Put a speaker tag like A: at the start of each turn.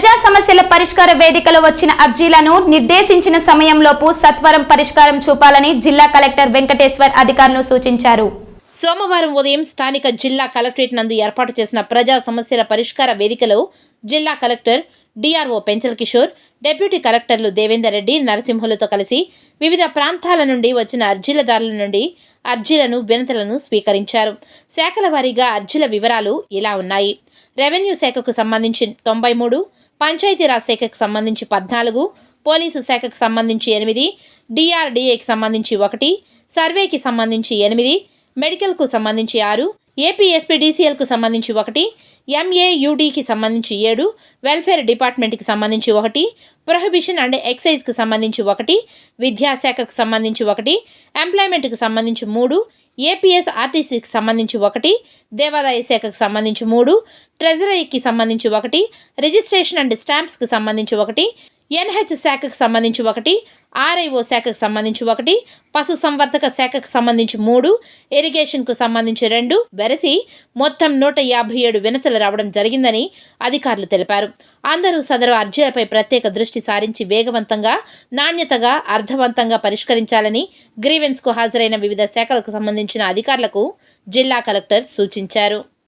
A: ప్రజా సమస్యల పరిష్కార వేదికలో వచ్చిన అర్జీలను నిర్దేశించిన సమయంలోపు సత్వరం పరిష్కారం చూపాలని జిల్లా కలెక్టర్ వెంకటేశ్వర్ అధికారులు సూచించారు.
B: సోమవారం ఉదయం స్థానిక జిల్లా కలెక్టరేట్ నందు ఏర్పాటు చేసిన ప్రజా సమస్యల పరిష్కార వేదికలో జిల్లా collector DRO Penchal Kishore deputy కలెక్టర్లు దేవేందర్ రెడ్డి నరసింహులతో కలిసి వివిధ ప్రాంతాల నుండి వచ్చిన అర్జీలదారుల నుండి అర్జీలను వినతులను స్వీకరించారు. శాఖల వారీగా అర్జీల వివరాలు ఇలా ఉన్నాయి. రెవెన్యూ శాఖకు సంబంధించి తొంభై మూడు పంచాయతీరాజ్ శాఖకు సంబంధించి పద్నాలుగు పోలీసు శాఖకు సంబంధించి ఎనిమిది డిఆర్డిఏకి సంబంధించి ఒకటి సర్వేకి సంబంధించి ఎనిమిది మెడికల్కు సంబంధించి ఆరు ఏపీఎస్పీడీసీఎల్కు సంబంధించి ఒకటి ఎంఏయుడికి సంబంధించి ఏడు వెల్ఫేర్ డిపార్ట్మెంట్కి సంబంధించి ఒకటి ప్రొహిబిషన్ అండ్ ఎక్సైజ్కి సంబంధించి ఒకటి విద్యాశాఖకు సంబంధించి ఒకటి ఎంప్లాయ్మెంట్కి సంబంధించి మూడు ఏపీఎస్ ఆర్టీసీకి సంబంధించి ఒకటి దేవాదాయ శాఖకు సంబంధించి మూడు ట్రెజరీకి సంబంధించి ఒకటి రిజిస్ట్రేషన్ అండ్ స్టాంప్స్కి సంబంధించి ఒకటి ఎన్హెచ్ శాఖకు సంబంధించి ఒకటి ఆర్ఐఓ శాఖకు సంబంధించి ఒకటి పశు సంవర్ధక శాఖకు సంబంధించి మూడు ఇరిగేషన్కు సంబంధించి రెండు వెరసి మొత్తం నూట యాభై ఏడు వినతులు రావడం జరిగిందని అధికారులు తెలిపారు. అందరూ సదరు అర్జీలపై ప్రత్యేక దృష్టి సారించి వేగవంతంగా నాణ్యతగా అర్థవంతంగా పరిష్కరించాలని గ్రీవెన్స్కు హాజరైన వివిధ శాఖలకు సంబంధించిన అధికారులకు జిల్లా కలెక్టర్ సూచించారు.